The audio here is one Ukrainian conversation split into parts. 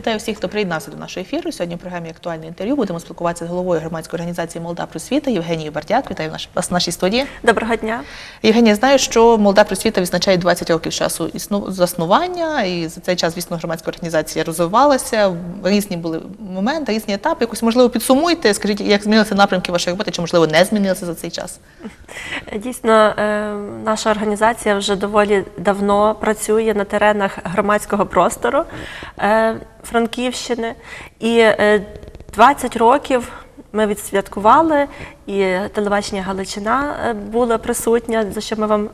Вітаю всіх, хто приєднався до нашого ефіру. Сьогодні в програмі актуальне інтерв'ю будемо спілкуватися з головою громадської організації Молода просвіта Євгенією Бардяк. Вітаю вас в нашій студії. Доброго дня. Євгенія, знаю, що молода просвіта відзначає 20 років часу існу- заснування, і за цей час, звісно, громадська організація розвивалася. Різні були моменти, різні етапи. Якось можливо підсумуйте. Скажіть, як змінилися напрямки вашої роботи, чи можливо не змінилися за цей час? Дійсно, е, наша організація вже доволі давно працює на теренах громадського простору е, Франківщини. І е, 20 років ми відсвяткували, і телебачення Галичина е, була присутня, за що ми вам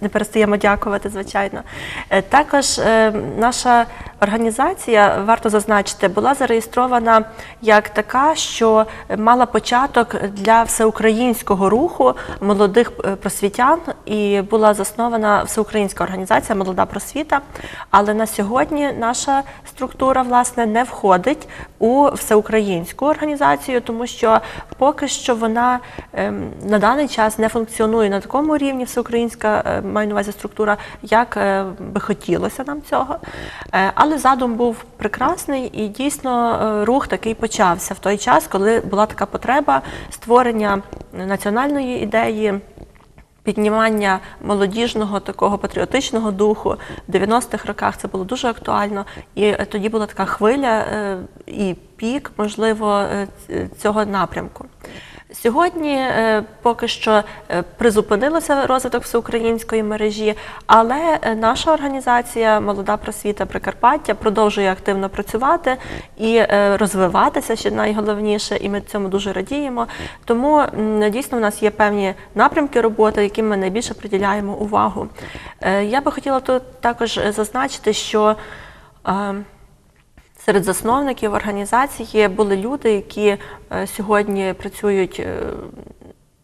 не перестаємо дякувати, звичайно. Е, Також е, наша організація, варто зазначити, була зареєстрована як така, що мала початок для всеукраїнського руху молодих е, просвітян, і була заснована всеукраїнська організація Молода просвіта. Але на сьогодні наша структура власне не входить у всеукраїнську організацію, тому що поки що вона ем, на даний час не функціонує на такому рівні всеукраїнська е, маю на увазі структура, як е, би хотілося нам цього. Е, Але задум був прекрасний і дійсно рух такий почався в той час, коли була така потреба створення національної ідеї. Піднімання молодіжного такого патріотичного духу в 90-х роках це було дуже актуально, і тоді була така хвиля і пік, можливо, цього напрямку. Сьогодні е, поки що е, призупинилося розвиток всеукраїнської мережі, але е, наша організація Молода просвіта Прикарпаття продовжує активно працювати і розвиватися, що найголовніше, і ми цьому дуже радіємо. Тому дійсно в нас є певні напрямки роботи, яким ми найбільше приділяємо увагу. Я би хотіла тут також зазначити, що е, Серед засновників організації були люди, які е, сьогодні працюють е,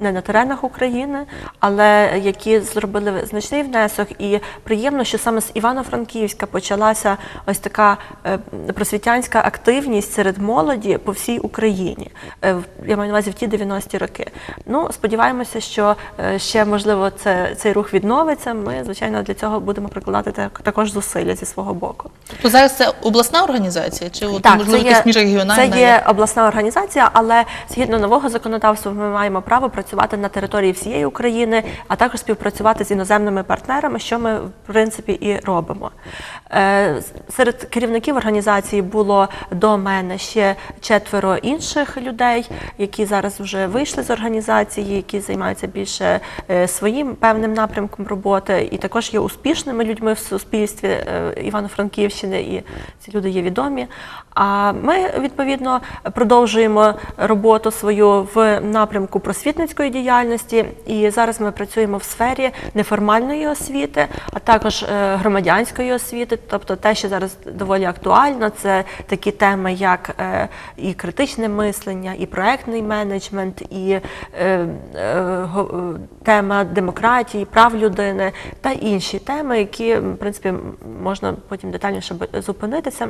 не на теренах України, але які зробили значний внесок. І приємно, що саме з Івано-Франківська почалася ось така е, просвітянська активність серед молоді по всій Україні. Е, Я маю на увазі в ті 90-ті роки. Ну, сподіваємося, що е, ще можливо це, цей рух відновиться. Ми, звичайно, для цього будемо прикладати так- також зусилля зі свого боку. Тобто зараз це обласна організація, чи от, Так, можливо це є, міжрегіональна? це є обласна організація, але згідно нового законодавства ми маємо право працювати на території всієї України, а також співпрацювати з іноземними партнерами, що ми в принципі і робимо. Е, Серед керівників організації було до мене ще четверо інших людей, які зараз вже вийшли з організації, які займаються більше е, своїм певним напрямком роботи, і також є успішними людьми в суспільстві е, Івано-Франківщини, і ці люди є відомі. А ми відповідно продовжуємо роботу свою в напрямку просвітницької діяльності. І зараз ми працюємо в сфері неформальної освіти, а також е, громадянської освіти, тобто те, що зараз доволі актуально, це такі теми, як е, і критичне мислення, і проектний менеджмент, і е, тема демократії, прав людини та інші теми, які в принципі можна потім детальніше зупинитися.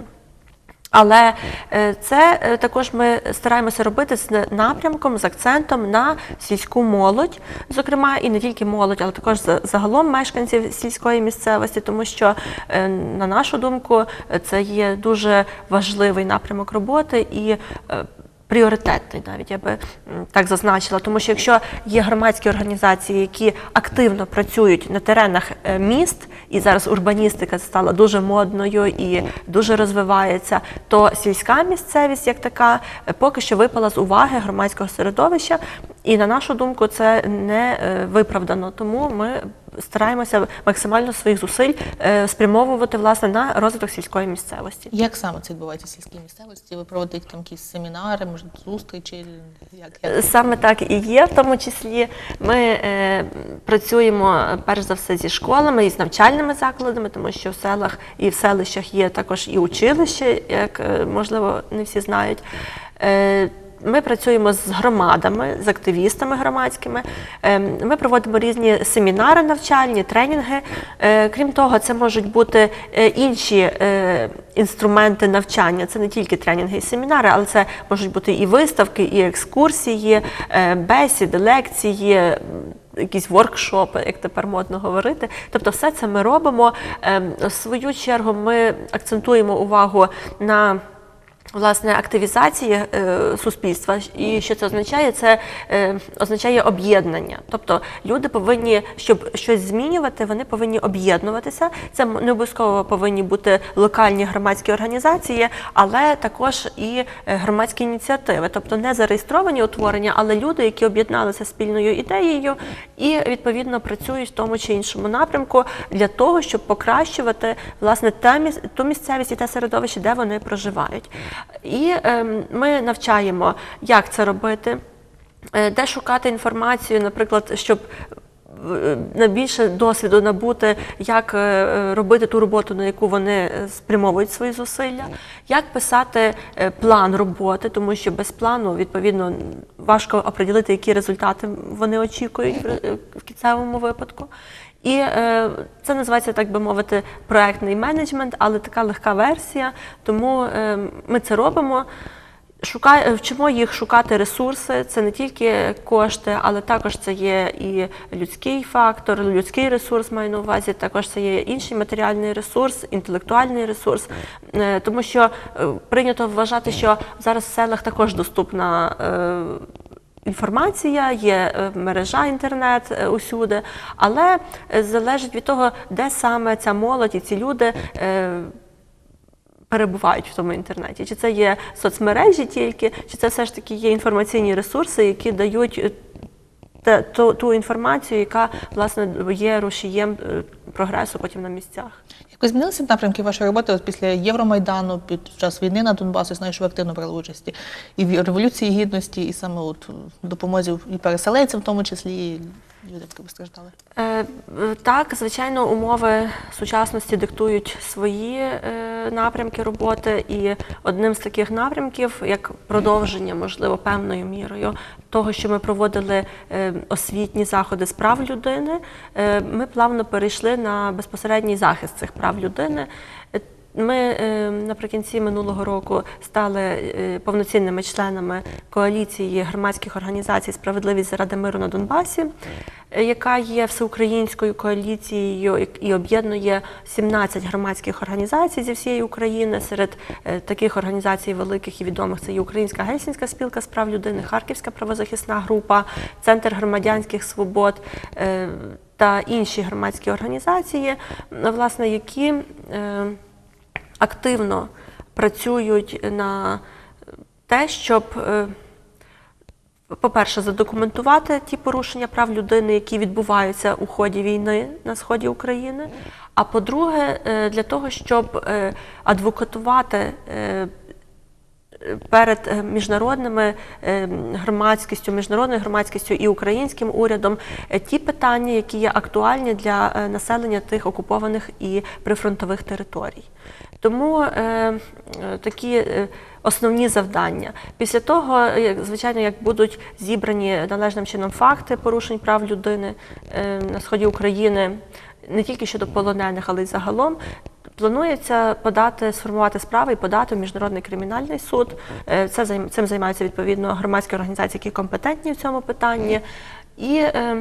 Але е, це е, також ми стараємося робити з напрямком, з акцентом на сільську молодь, зокрема, і не тільки молодь, але також за- загалом мешканців сільської місцевості, тому що, е, на нашу думку, це є дуже важливий напрямок роботи і Пріоритетний навіть я би так зазначила, тому що якщо є громадські організації, які активно працюють на теренах міст, і зараз урбаністика стала дуже модною і дуже розвивається, то сільська місцевість як така е, поки що випала з уваги громадського середовища, і на нашу думку, це не е, виправдано. Тому ми стараємося максимально своїх зусиль е, спрямовувати власне на розвиток сільської місцевості. Як саме це відбувається в сільській місцевості? Ви проводите там якісь семінари, може зустрічі? Як, як? Саме так і є, в тому числі ми е, працюємо е, перш за все зі школами і з навчальними закладами, тому що в селах і в селищах є також і училище, як е, можливо не всі знають. Е, ми працюємо з громадами, з активістами громадськими. Е, Ми проводимо різні семінари навчальні, тренінги. Е, Крім того, це можуть бути е, інші е, інструменти навчання. Це не тільки тренінги і семінари, але це можуть бути і виставки, і екскурсії, бесіди, лекції. Якісь воркшопи, як тепер модно говорити. Тобто, все це ми робимо. Ем, В свою чергу ми акцентуємо увагу на Власне, активізації е, суспільства, і що це означає? Це е, означає об'єднання. Тобто люди повинні, щоб щось змінювати, вони повинні об'єднуватися. Це не обов'язково повинні бути локальні громадські організації, але також і е, громадські ініціативи, тобто не зареєстровані утворення, але люди, які об'єдналися спільною ідеєю і відповідно працюють в тому чи іншому напрямку для того, щоб покращувати власне те ту місцевість і те середовище, де вони проживають. І ем, ми навчаємо, як це робити, е, де шукати інформацію, наприклад, щоб е, на більше досвіду набути, як е, робити ту роботу, на яку вони спрямовують свої зусилля, як писати план роботи, тому що без плану відповідно важко оприділити, які результати вони очікують в кінцевому випадку. І е, це називається, так би мовити, проектний менеджмент, але така легка версія. Тому е, ми це робимо. Шукає, вчимо їх шукати ресурси. Це не тільки кошти, але також це є і людський фактор, людський ресурс маю на увазі. Також це є інший матеріальний ресурс, інтелектуальний ресурс. Е, Тому що е, прийнято вважати, що зараз в селах також доступна. Інформація, є е, мережа інтернет е, усюди, але е, залежить від того, де саме ця молодь і ці люди перебувають в тому інтернеті. Чи це є соцмережі тільки, чи це все ж таки є інформаційні ресурси, які дають ту, ту інформацію, яка власне є рушієм прогресу потім на місцях. Якось змінилися напрямки вашої роботи? От після Євромайдану, під час війни на Донбасу, знаю, що ви активно брали участі і в революції гідності, і саме от допомозі і переселенцям, в тому числі і які постраждали. Е, е, Так, звичайно, умови сучасності диктують свої е, напрямки роботи, і одним з таких напрямків, як продовження, можливо, певною мірою того, що ми проводили е, освітні заходи з прав людини, е, ми плавно перейшли на безпосередній захист цих прав людини. Ми е, наприкінці минулого року стали е, повноцінними членами коаліції громадських організацій Справедливість заради миру на Донбасі, яка є всеукраїнською коаліцією і- об'єднує 17 громадських організацій зі всієї України. Серед е, таких організацій великих і відомих це і Українська гельсінська спілка з прав людини, Харківська правозахисна група, Центр громадянських свобод. Та інші громадські організації, власне, які активно працюють на те, щоб, е, по-перше, задокументувати ті порушення прав людини, які відбуваються у ході війни на сході України. А по-друге, е, для того, щоб е, адвокатувати перед міжнародними громадськістю, міжнародною громадськістю і українським урядом ті питання, які є актуальні для населення тих окупованих і прифронтових територій. Тому е, е, такі е, основні завдання. Після того, як, звичайно, як будуть зібрані належним чином факти порушень прав людини е, на сході України, не тільки щодо полонених, але й загалом. Планується подати, сформувати справи і подати в міжнародний кримінальний суд. Е, Це цим займаються відповідно громадські організації, які компетентні в цьому питанні. І е,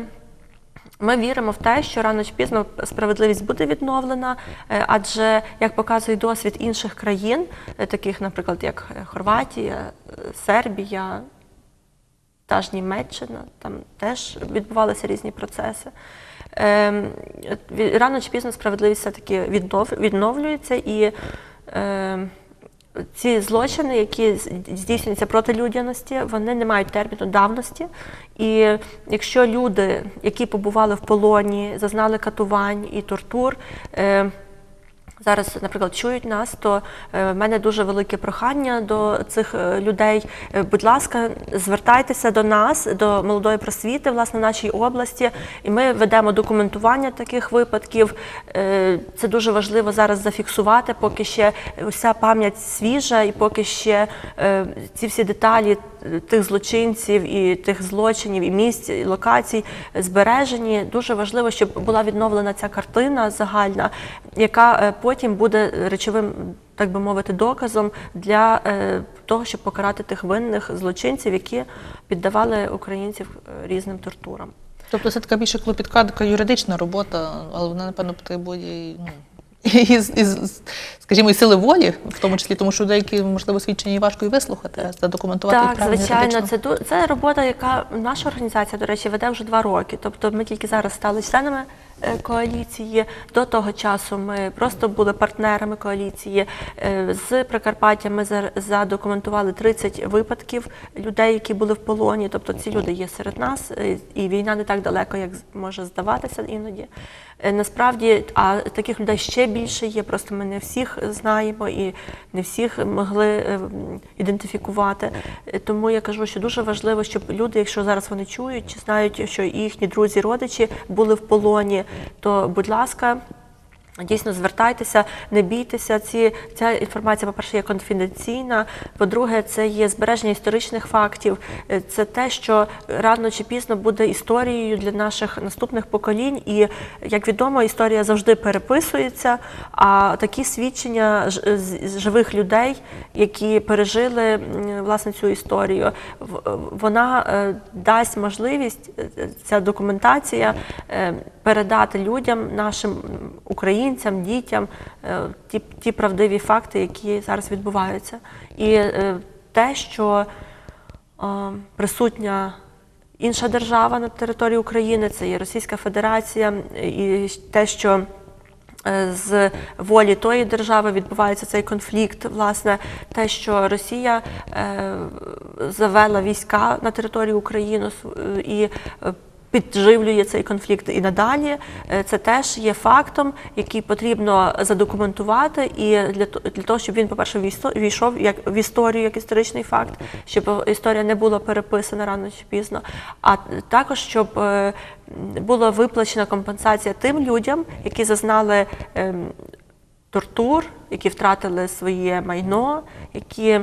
ми віримо в те, що рано чи пізно справедливість буде відновлена, е, адже як показує досвід інших країн, е, таких, наприклад, як е, Хорватія, Сербія, та ж Німеччина, там теж відбувалися різні процеси. Ем, Рано чи пізно справедливість все-таки віднов- відновлюється і ем, ці злочини, які здійснюються проти людяності, вони не мають терміну давності. І якщо люди, які побували в полоні, зазнали катувань і тортур, е, зараз, наприклад, чують нас, то е, в мене дуже велике прохання до цих е, людей. Е, Будь ласка, звертайтеся до нас, до молодої просвіти, власне, в нашій області, і ми ведемо документування таких випадків. Це дуже важливо зараз зафіксувати, поки ще вся пам'ять свіжа, і поки ще ці всі деталі тих злочинців і тих злочинів, і місць, і локацій збережені. Дуже важливо, щоб була відновлена ця картина загальна, яка е, потім буде речовим, так би мовити, доказом для е, того, щоб покарати тих винних злочинців, які піддавали українців е, різним тортурам. Тобто це така більше клопітка, така юридична робота, але вона, напевно, потребує ну, із, із, скажімо, і сили волі, в тому числі, тому що деякі, можливо, свідчення важко і вислухати, задокументувати Так, звичайно, це це робота, яка наша організація, до речі, веде вже два роки. Тобто ми тільки зараз стали членами е, коаліції. До того часу ми просто були партнерами коаліції. Е, З Прикарпаття ми за- задокументували 30 випадків людей, які були в полоні. Тобто ці люди є серед нас, е, і війна не так далеко, як може здаватися іноді. Е, Насправді, а таких людей ще більше є. Просто ми не всіх знаємо і не всіх могли е, ідентифікувати. Е, Тому я кажу, що дуже важливо, щоб люди, якщо зараз вони чують чи знають, що їхні друзі, родичі були в полоні, то будь ласка. Дійсно, звертайтеся, не бійтеся. Ці ця інформація, по-перше, є конфіденційна. По-друге, це є збереження історичних фактів. Е, Це те, що рано чи пізно буде історією для наших наступних поколінь. І як відомо, історія завжди переписується. А такі свідчення ж- з- живих людей, які пережили власне цю історію, в- вона е, дасть можливість е, ця документація е, передати людям, нашим м, українцям, дітям е, ті, ті правдиві факти, які зараз відбуваються. І е, те, що е, присутня інша держава на території України, це є Російська Федерація, і те, що з волі тої держави відбувається цей конфлікт. Власне, те, що Росія завела війська на територію України і підживлює цей конфлікт і надалі. Е, Це теж є фактом, який потрібно задокументувати, і для того, щоб він, по-перше, війсо- війшов як в історію як історичний факт, щоб історія не була переписана рано чи пізно, а також щоб е, була виплачена компенсація тим людям, які зазнали ем, тортур, які втратили своє майно, які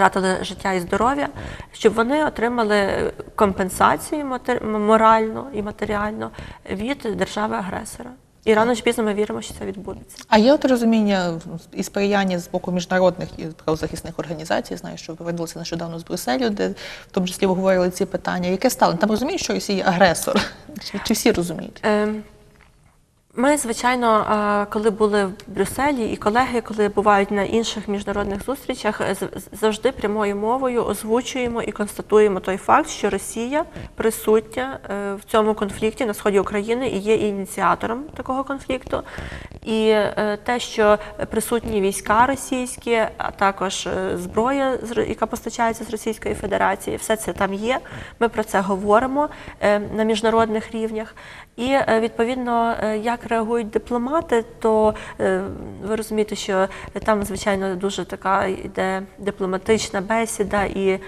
втратили життя і здоров'я, щоб вони отримали компенсацію моральну і матеріальну від держави-агресора. І рано чи пізно ми віримо, що це відбудеться. А є от розуміння і сприяння з боку міжнародних і правозахисних організацій. Знаю, що повернулися нещодавно з Брюсселю, де в тому числі обговорювали ці питання. Яке стало? Там розуміють, що Росія агресор? Чи, чи всі розуміють? Ем, Ми, звичайно, е, коли були в Брюсселі, і колеги, коли бувають на інших міжнародних зустрічах, е, завжди прямою мовою озвучуємо і констатуємо той факт, що Росія присутня е, в цьому конфлікті на сході України і є ініціатором такого конфлікту. І те, що присутні війська російські, а також зброя, яка постачається з Російської Федерації, все це там є. Ми про це говоримо на міжнародних рівнях. І е, відповідно, е, як реагують дипломати, то е, ви розумієте, що там, звичайно, дуже така йде дипломатична бесіда і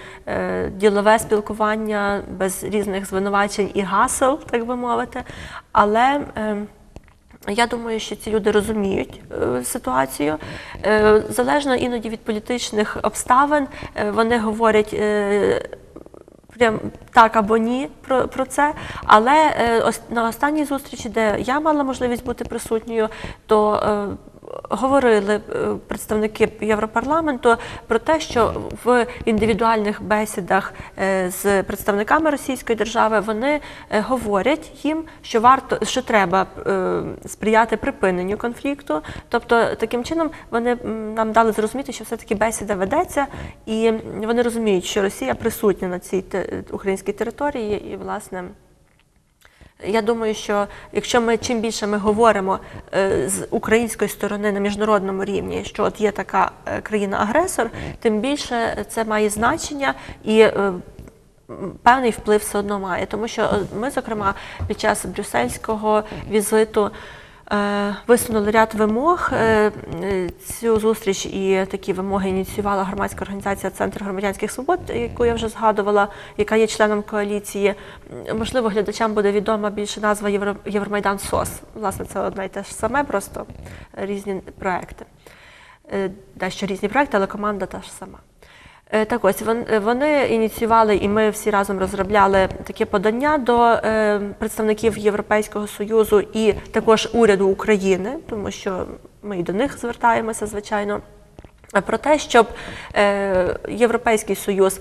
ділове спілкування без різних звинувачень і гасел, так би мовити. Але е, я думаю, що ці люди розуміють ситуацію. Залежно іноді від політичних обставин, вони говорять. Прям так або ні про, про це. Але е, ос, на останній зустрічі, де я мала можливість бути присутньою, то е, говорили е, представники Європарламенту про те, що в індивідуальних бесідах е, з представниками Російської держави вони е, говорять їм, що варто що треба сприяти припиненню конфлікту. Тобто, таким чином вони нам дали зрозуміти, що все-таки бесіда ведеться, і вони розуміють, що Росія присутня на цій українській території, і власне. Я думаю, що якщо ми чим більше ми говоримо е, з української сторони на міжнародному рівні, що от є така е, країна-агресор, тим більше це має значення і е, певний вплив все одно має. Тому що ми, зокрема, під час брюссельського візиту. Е, Висунули ряд вимог. Е, Цю зустріч і такі вимоги ініціювала громадська організація Центр громадянських свобод, яку я вже згадувала, яка є членом коаліції. Можливо, глядачам буде відома більше назва Євро- Євромайдан СОС. Власне, це одне й те ж саме, просто різні проекти. Е, Дещо різні проекти, але команда та ж сама. Е, Так ось е, вони ініціювали, і ми всі разом розробляли таке подання до е, представників Європейського союзу і також уряду України, тому що ми і до них звертаємося, звичайно, про те, щоб Європейський союз.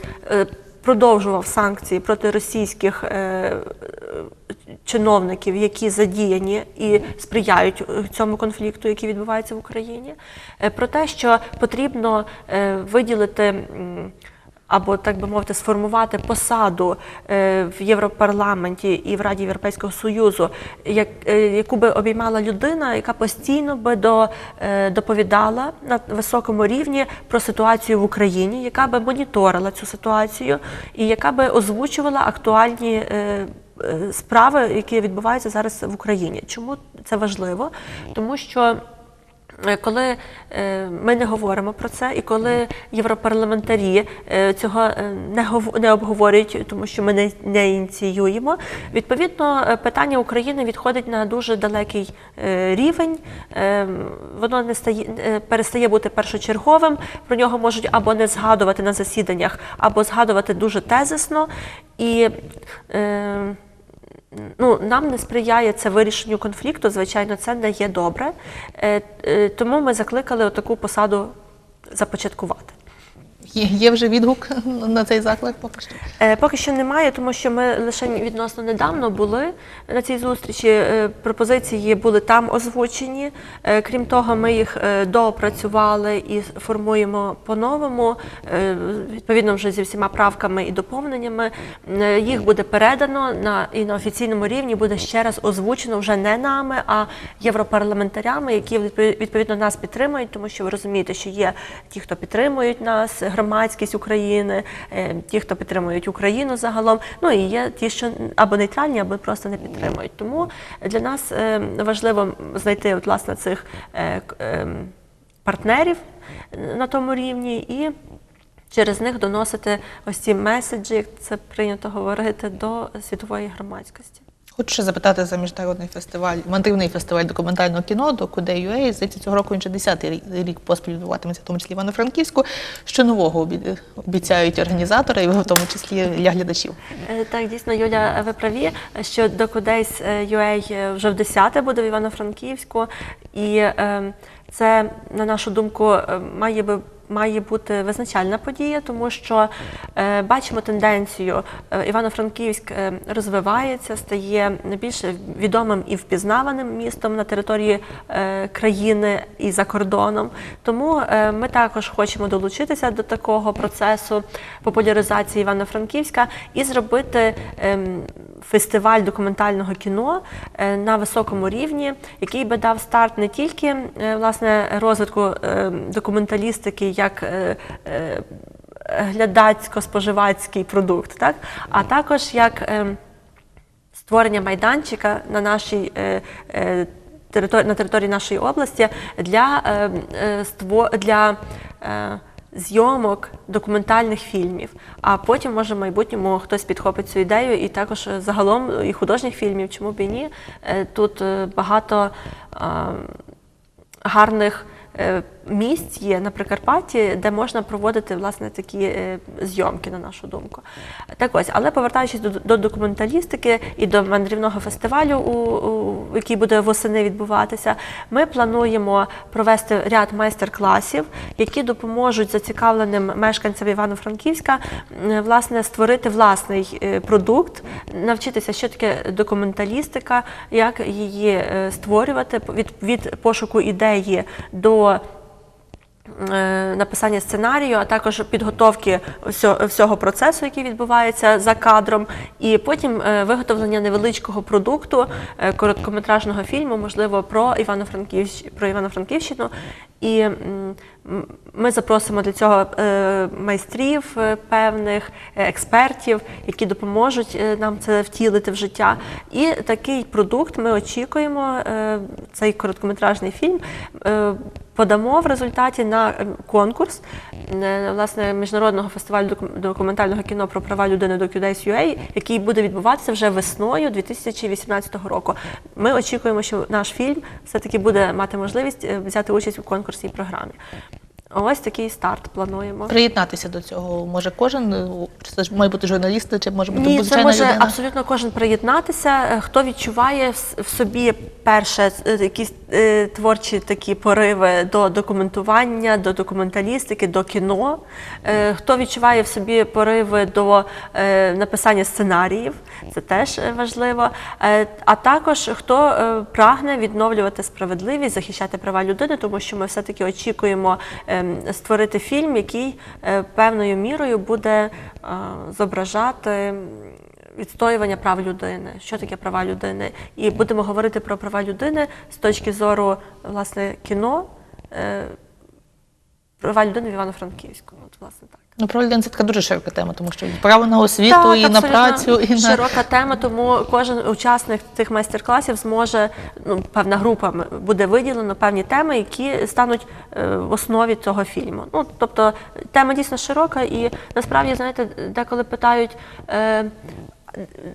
Продовжував санкції проти російських е, чиновників, які задіяні і сприяють цьому конфлікту, який відбувається в Україні, е, про те, що потрібно е, виділити. Або так би мовити, сформувати посаду е, в Європарламенті і в Раді Європейського Союзу, е, яку би обіймала людина, яка постійно би до, е, доповідала на високому рівні про ситуацію в Україні, яка би моніторила цю ситуацію і яка би озвучувала актуальні. Справи, які відбуваються зараз в Україні. Чому це важливо? Тому що Коли е, ми не говоримо про це, і коли європарламентарі е, цього е, не гов- обговорюють, тому що ми не, ініціюємо, відповідно е, питання України відходить на дуже далекий е, рівень. Е, Воно не стає е, перестає бути першочерговим. Про нього можуть або не згадувати на засіданнях, або згадувати дуже тезисно. І е, Ну, нам не сприяє це вирішенню конфлікту, звичайно, це не є добре. Е, е, Тому ми закликали таку посаду започаткувати. Є, вже відгук на цей заклик поки що? Е, Поки що немає, тому що ми лише відносно недавно були на цій зустрічі. Е, Пропозиції були там озвучені. Е, Крім того, ми їх доопрацювали і формуємо по-новому, відповідно вже зі всіма правками і доповненнями. Їх буде передано на і на офіційному рівні буде ще раз озвучено вже не нами, а європарламентарями, які відповідно нас підтримують, тому що ви розумієте, що є ті, хто підтримують нас, громадськість України, е, ті, хто підтримують Україну загалом. Ну і є ті, що або нейтральні, або просто не підтримують. Тому для нас е, важливо знайти от, власне цих е, партнерів на тому рівні і. Через них доносити ось ці меседжі, як це прийнято говорити, до світової громадськості. Хочу ще запитати за міжнародний фестиваль, мандрівний фестиваль документального кіно до Куде.UA. Здається, цього року він вже 10-й рік- поспіль відбуватиметься, в тому числі Івано-Франківську. Що нового обі- обіцяють організатори, в тому числі для глядачів? Е, Так, дійсно, Юля, ви праві, що Docadays е, UA вже в 10 буде в Івано-Франківську, і е, це, на нашу думку, е, має би. Має бути визначальна подія, тому що е, бачимо тенденцію. Е, Івано-Франківськ е, розвивається, стає більш відомим і впізнаваним містом на території країни і за кордоном. Тому ми також хочемо долучитися до такого процесу популяризації Івано-Франківська і зробити ем, фестиваль документального кіно е, на високому рівні, який би дав старт не тільки е, власне розвитку е, документалістики як глядацько-споживацький продукт, так? а також як створення майданчика на нашій на території нашої області для, для зйомок документальних фільмів. А потім, може, в майбутньому хтось підхопить цю ідею і також загалом і художніх фільмів, чому б і ні. Е, Тут е, багато е, гарних е, місць є на Прикарпатті, де можна проводити власне такі е, зйомки, на нашу думку. Так ось, але повертаючись до, до документалістики і до мандрівного фестивалю, у, у, який буде восени відбуватися, ми плануємо провести ряд майстер-класів, які допоможуть зацікавленим мешканцям Івано-Франківська власне створити власний е, продукт, навчитися, що таке документалістика, як її е, створювати від, від пошуку ідеї до написання сценарію, а також підготовки всього, процесу, який відбувається за кадром, і потім е, виготовлення невеличкого продукту, е, короткометражного фільму, можливо, про Івано-Франківщ, про Івано-Франківщину. І ми запросимо для цього е, майстрів е, певних е, експертів, які допоможуть нам це втілити в життя. І такий продукт ми очікуємо, цей короткометражний фільм. Подамо в результаті на конкурс власне міжнародного фестивалю документального кіно про права людини до UA, який буде відбуватися вже весною 2018 року. Ми очікуємо, що наш фільм все таки буде мати можливість взяти участь у конкурсній програмі. Ось такий старт плануємо. Приєднатися до цього може кожен, е, чи це ж має бути журналісти, чи може бути Ні, це може людина? абсолютно кожен приєднатися. Е, Хто відчуває в собі перше е, якісь творчі такі пориви до документування, до документалістики, до кіно. Хто відчуває в собі пориви до написання сценаріїв, це теж важливо. А також хто прагне відновлювати справедливість, захищати права людини, тому що ми все-таки очікуємо ем, створити фільм, який е, певною мірою буде е, зображати відстоювання прав людини. Що таке права людини? І будемо говорити про права людини з точки зору власне кіно. е, Права людини в Івано-Франківську. От, власне, так. Ну, про людину це така дуже широка тема, тому що право на освіту, Так, і на працю, і на широка тема, тому кожен учасник цих майстер-класів зможе, ну, певна група буде виділено певні теми, які стануть е, в основі цього фільму. Ну, тобто тема дійсно широка, і насправді, знаєте, деколи питають, е,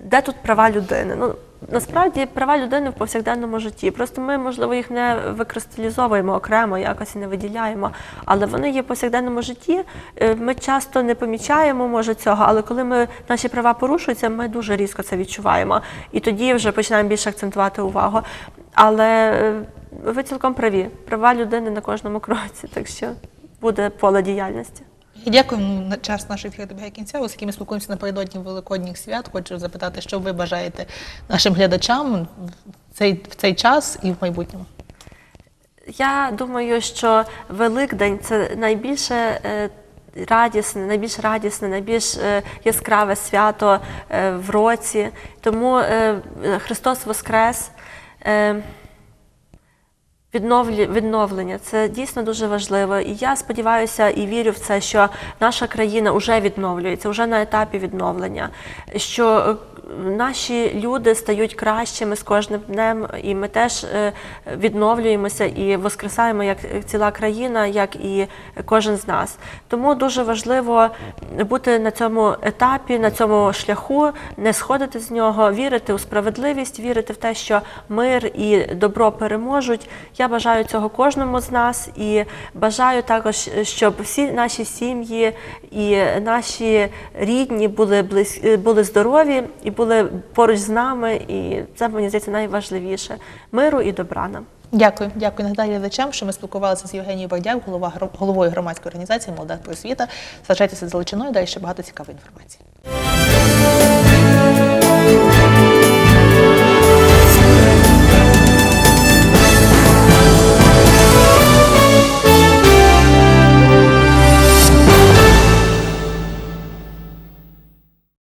де тут права людини? Ну, насправді права людини в повсякденному житті. Просто ми, можливо, їх не викристалізовуємо окремо, якось не виділяємо, але вони є в повсякденному житті. Е, Ми часто не помічаємо, може, цього, але коли ми наші права порушуються, ми дуже різко це відчуваємо. І тоді вже починаємо більше акцентувати увагу. Але е, ви цілком праві, права людини на кожному кроці, так що буде поле діяльності. Дякуємо. На час нашої ефіру добігає кінця, оскільки ми спілкуємося напередодні великодніх свят. Хочу запитати, що ви бажаєте нашим глядачам в цей, в цей час і в майбутньому. Я думаю, що Великдень це найбільше е, радісне, найбільш радісне, найбільш е, яскраве свято е, в році. Тому Христос Воскрес. Відновлення це дійсно дуже важливо. І я сподіваюся і вірю в це, що наша країна вже відновлюється, вже на етапі відновлення, що е, наші люди стають кращими з кожним днем, і ми теж е, відновлюємося і воскресаємо як ціла країна, як і кожен з нас. Тому дуже важливо бути на цьому етапі, на цьому шляху, не сходити з нього, вірити у справедливість, вірити в те, що мир і добро переможуть. Я бажаю цього кожному з нас і бажаю також, щоб всі наші сім'ї і наші рідні були близь, були здорові і були поруч з нами. І це мені здається найважливіше миру і добра нам. Дякую, дякую нагадаю глядачам, що ми спілкувалися з Євгенією Бардяк, голова головою громадської організації Молода просвіта. Залишайтеся з Заличиною, далі ще багато цікавої інформації.